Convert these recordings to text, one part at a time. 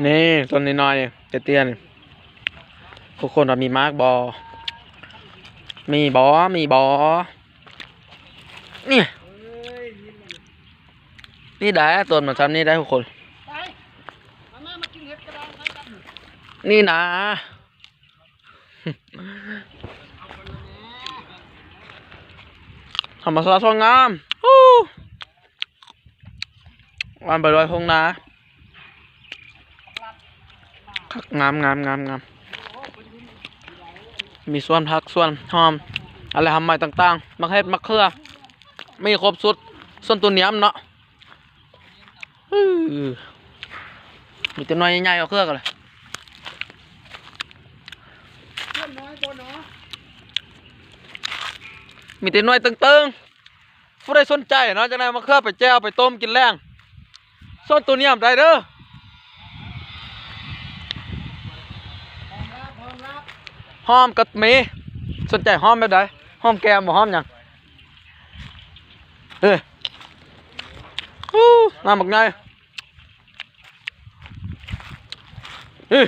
นี่ต้นน้อยๆเตี้ยๆนี่ทุกคนว่ามีมากบอ มีบอ มีบอ นี่ นี่ได้ต้นมันซ้ำนี่ได้ทุกคน นี่นะ ธรรมชาติสวยงามวันไปลอยทงนา คักงามงามงามงามมีส่วนผักส่วนหอม อะไรทำใหม่ต่างๆ มักเห็ดมักเขือไมีครบสุด ส่วนตัวเนี้ยมเนาะมีแต่น้อยใหญ่ๆเอาเครือกันเลยเพื่อนน้อยตัวน้อยมีแต่น่วยตึงๆผู้ใดสนใจเนาะจังไดมาเคลือไปแจ้วไปต้มกินแรงส่วนตัวเนี้ยมได้เด้อ พร้อมรับพร้อมรับ หอมกับเมสนใจหอมแบบใดหอมแก้มบ่หอมหยังเอ้ยฮู้น้ำบักไงเอ้ย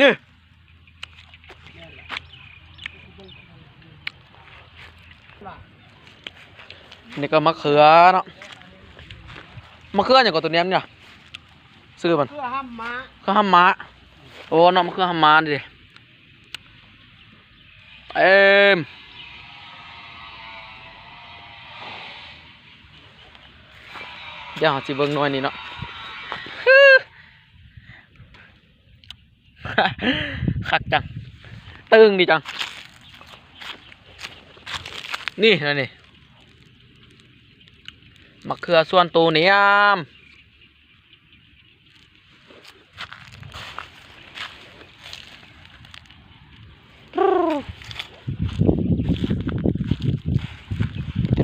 นี่นี่ก็มะเขือเนาะมะเขืออย่างกับตัวเนี้ยเนี่ยซื้อมันเพื่อห้ามม้าก็ห้ามม้าโอ้น้องมันคือห้ามม้าดิ เอ็มเดี๋ยวหาสิเบิ่งหน่อยนี่เนาะคักจัง ตึงดีจัง นี่นั่นนี่มะเขือส่วนตัวเนี้ยม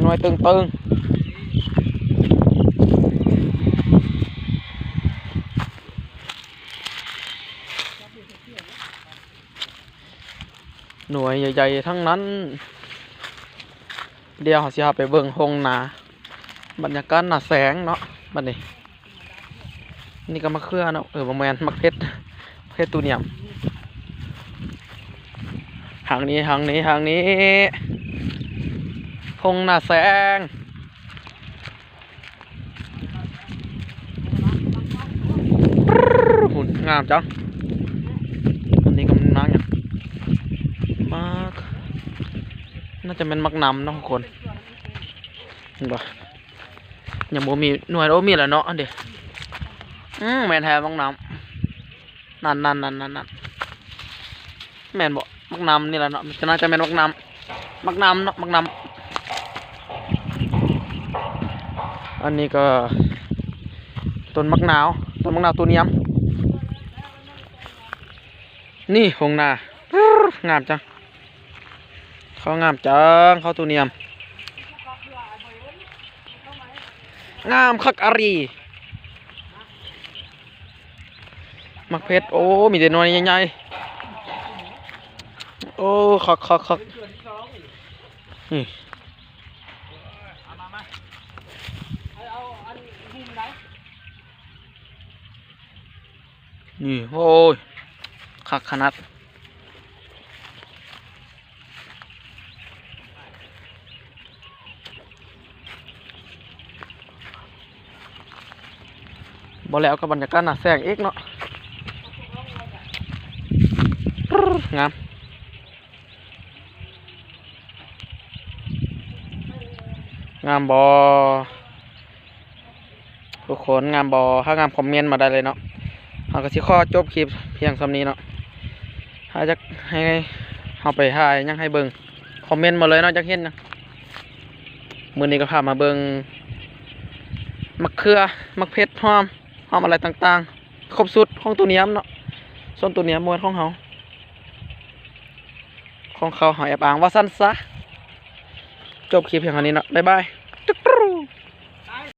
น้อยตึงตึงหน่วยใหญ่ๆทั้งนั้น เดี๋ยวเราสิพาไปเบิ่งหงนาบรรยากาศหนาแสงเนาะบัดนี้ นี่ก็มะเขือเนาะเออประมาณมะเพชรเพชรตูเนียมทางนี้ทางนี้ทางนี้ พงหน้าแสง หุ่นงามจังอันนี้กำลังนั่งอย่างมากน่าจะเป็นมักนำเนาะทุกคนเห็นปะยังบ่มีหน่วยโอ้มีแล้วเนาะอันเดียวอืมแมนแท้มักนำนั่นนั่นนั่นนั่นนั่นแมนบ่มักนำนี่แหละเนาะจะน่าจะเป็นมักนำมักนำเนาะมักนำ อันนี้ก็ต้นมะนาวต้นมะนาวตัวเนี้ยมนี่หงนางามจังเขางามจังเขาตัวเนียม งามคักอารีมักเพชรโอ้ มีแต่น้อยใหญ่ๆโอ้คักคักคักนี่ เอาอันหุ่มไหน นี่ โอ้ยคักขนาดบ่แล้วกับบรรยากาศน้าแสงเอกเนาะงามงามบอทุกคนงามบอถ้างามคอมเมนต์มาได้เลยเนาะ เราก็สิข้อจบคลิปเพียงสำนี้เนาะถ้าจะให้เอาไปถ่ายยังให้เบิงคอมเมนต์มาเลยเนาะจักเห็นนะมือนี้ก็พามาเบิงมักเขือมักเพชรหอมหอมอะไรต่างๆ ครบสุดของตัวเนี้ยมเนาะส่วนตัวเนี้ยมมวยของเขาของเขาหาแอบอ้างว่าสั้นซะจบคลิปเพียงเท่านี้เนาะบ๊ายบาย